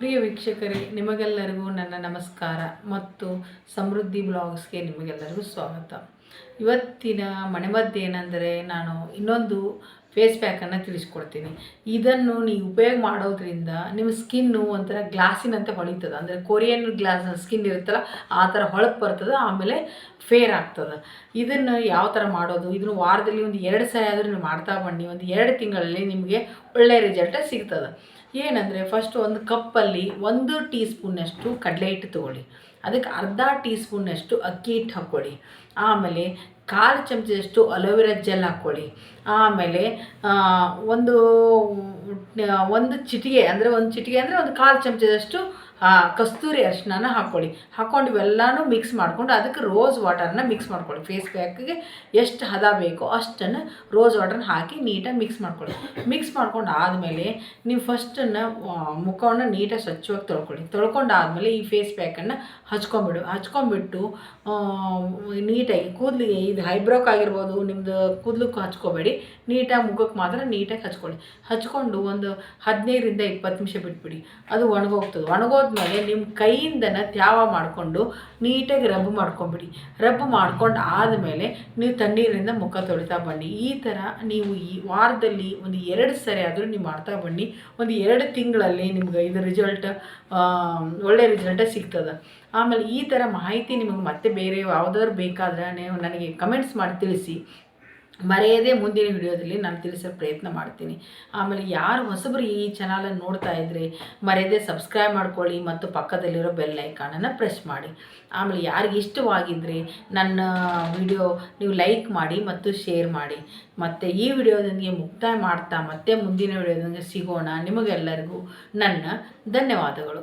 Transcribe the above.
ಪ್ರಿಯ ವೀಕ್ಷಕರೇ, ನಿಮಗೆಲ್ಲರಿಗೂ ನನ್ನ ನಮಸ್ಕಾರ ಮತ್ತು ಸಮೃದ್ಧಿ ಬ್ಲಾಗ್ಸ್ಗೆ ನಿಮಗೆಲ್ಲರಿಗೂ ಸ್ವಾಗತ. ಇವತ್ತಿನ ಮನೆಮದ್ದು ಏನಂದರೆ ನಾನು ಇನ್ನೊಂದು ಫೇಸ್ ಪ್ಯಾಕನ್ನು ತಿಳಿಸ್ಕೊಡ್ತೀನಿ. ಇದನ್ನು ನೀವು ಉಪಯೋಗ ಮಾಡೋದ್ರಿಂದ ನಿಮ್ಮ ಸ್ಕಿನ್ನು ಒಂಥರ ಗ್ಲಾಸಿನಂತೆ ಹೊಳಿತದೆ. ಅಂದರೆ ಕೊರಿಯನ್ ಗ್ಲಾಸ್ ಸ್ಕಿನ್ ಇರುತ್ತಲ್ಲ, ಆ ಥರ ಹೊಳಪು ಬರ್ತದೆ, ಆಮೇಲೆ ಫೇರ್ ಆಗ್ತದೆ. ಇದನ್ನು ಯಾವ ಥರ ಮಾಡೋದು? ಇದನ್ನು ವಾರದಲ್ಲಿ ಒಂದು ಎರಡು ಸರಿ ಆದರೂ ನೀವು ಮಾಡ್ತಾ ಬನ್ನಿ. ಒಂದು ಎರಡು ತಿಂಗಳಲ್ಲಿ ನಿಮಗೆ ಒಳ್ಳೆಯ ರಿಸಲ್ಟ್ ಸಿಗ್ತದೆ. ಏನಂದರೆ ಫಸ್ಟ್ ಒಂದು ಕಪ್ಪಲ್ಲಿ ಒಂದು ಟೀ ಸ್ಪೂನಷ್ಟು ಕಡಲೆ ಹಿಟ್ಟು ತೊಗೊಳ್ಳಿ. ಅದಕ್ಕೆ ಅರ್ಧ ಟೀ ಸ್ಪೂನಷ್ಟು ಅಕ್ಕಿ ಹಿಟ್ಟು ಹಾಕ್ಕೊಳ್ಳಿ. ಆಮೇಲೆ ಕಾಲು ಚಮಚದಷ್ಟು ಅಲೋವೆರಾ ಜೆಲ್ ಹಾಕ್ಕೊಳ್ಳಿ. ಆಮೇಲೆ ಒಂದು ಒಂದು ಚಿಟಿಗೆ ಅಂದರೆ ಒಂದು ಚಿಟಿಗೆ ಅಂದರೆ ಒಂದು ಕಾಲು ಚಮಚದಷ್ಟು ಕಸ್ತೂರಿ ಅರಿಶಿನ ಹಾಕ್ಕೊಳ್ಳಿ. ಹಾಕ್ಕೊಂಡು ಇವೆಲ್ಲನೂ ಮಿಕ್ಸ್ ಮಾಡ್ಕೊಂಡು ಅದಕ್ಕೆ ರೋಸ್ ವಾಟರ್ನ ಮಿಕ್ಸ್ ಮಾಡ್ಕೊಳ್ಳಿ. ಫೇಸ್ ಪ್ಯಾಕ್ಗೆ ಎಷ್ಟು ಹದ ಬೇಕೋ ಅಷ್ಟನ್ನು ರೋಸ್ ವಾಟರ್ನ ಹಾಕಿ ನೀಟಾಗಿ ಮಿಕ್ಸ್ ಮಾಡ್ಕೊಳ್ಳಿ. ಮಿಕ್ಸ್ ಮಾಡ್ಕೊಂಡು ಆದಮೇಲೆ ನೀವು ಫಸ್ಟನ್ನು ಮುಖವನ್ನು ನೀಟಾಗಿ ಸ್ವಚ್ಛವಾಗಿ ತೊಳ್ಕೊಳ್ಳಿ. ತೊಳ್ಕೊಂಡು ಆದಮೇಲೆ ಈ ಫೇಸ್ ಪ್ಯಾಕನ್ನು ಹಚ್ಕೊಂಬಿಡು. ಹಚ್ಕೊಂಬಿಟ್ಟು ಆ, ನೀಟಾಗಿ ಕೂದಲಿಗೆ ಇದು ಹೈಬ್ರೋಕ್ ಆಗಿರ್ಬೋದು ನಿಮ್ಮದು ಕೂದಲು ಹಚ್ಕೋಬೇಡಿ. ನೀಟಾಗಿ ಮುಖಕ್ಕೆ ಮಾತ್ರ ನೀಟಾಗಿ ಹಚ್ಕೊಳ್ಳಿ. ಹಚ್ಕೊಂಡು ಒಂದು ಹದಿನೈದರಿಂದ ಇಪ್ಪತ್ತು ನಿಮಿಷ ಬಿಟ್ಬಿಡಿ. ಅದು ಒಣಗೋಗ್ತದೆ. ಒಣಗೋದ್ಮೇಲೆ ನಿಮ್ಮ ಕೈಯಿಂದನ ತ್ಯಾವ ಮಾಡಿಕೊಂಡು ನೀಟಾಗಿ ರಬ್ ಮಾಡ್ಕೊಂಬಿಡಿ. ರಬ್ ಮಾಡ್ಕೊಂಡು ಆದಮೇಲೆ ನೀವು ತಣ್ಣೀರಿಂದ ಮುಖ ತೊಳಿತಾ ಬನ್ನಿ. ಈ ಥರ ನೀವು ಈ ವಾರದಲ್ಲಿ ಒಂದು ಎರಡು ಸರಿ ಆದರೂ ನೀವು ಮಾಡ್ತಾ ಬನ್ನಿ. ಒಂದು ಎರಡು ತಿಂಗಳಲ್ಲಿ ನಿಮ್ಗೆ ಇದು ರಿಸಲ್ಟ್ ಒಳ್ಳೆ ರಿಸಲ್ಟೇ ಸಿಗ್ತದೆ. ಆಮೇಲೆ ಈ ಥರ ಮಾಹಿತಿ ನಿಮಗೆ ಮತ್ತೆ ಬೇರೆ ಯಾವುದಾದ್ರು ಬೇಕಾದ್ರೆ ನೀವು ನನಗೆ ಕಮೆಂಟ್ಸ್ ಮಾಡಿ ತಿಳಿಸಿ. ಮರೆಯದೇ ಮುಂದಿನ ವಿಡಿಯೋದಲ್ಲಿ ನಾನು ತಿಳಿಸೋ ಪ್ರಯತ್ನ ಮಾಡ್ತೀನಿ. ಆಮೇಲೆ ಯಾರು ಹೊಸಬರು ಈ ಚಾನಲನ್ನು ನೋಡ್ತಾ ಇದ್ದರೆ ಮರೆಯದೇ ಸಬ್ಸ್ಕ್ರೈಬ್ ಮಾಡ್ಕೊಳ್ಳಿ ಮತ್ತು ಪಕ್ಕದಲ್ಲಿರೋ ಬೆಲ್ ಐಕಾನನ್ನು ಪ್ರೆಸ್ ಮಾಡಿ. ಆಮೇಲೆ ಯಾರಿಗೆ ಇಷ್ಟವಾಗಿದ್ದರೆ ನನ್ನ ವಿಡಿಯೋ ನೀವು ಲೈಕ್ ಮಾಡಿ ಮತ್ತು ಶೇರ್ ಮಾಡಿ. ಮತ್ತು ಈ ವಿಡಿಯೋದೊಂದಿಗೆ ಮುಕ್ತಾಯ ಮಾಡ್ತಾ ಮತ್ತೆ ಮುಂದಿನ ವಿಡಿಯೋದೊಂದಿಗೆ ಸಿಗೋಣ. ನಿಮಗೆಲ್ಲರಿಗೂ ನನ್ನ ಧನ್ಯವಾದಗಳು.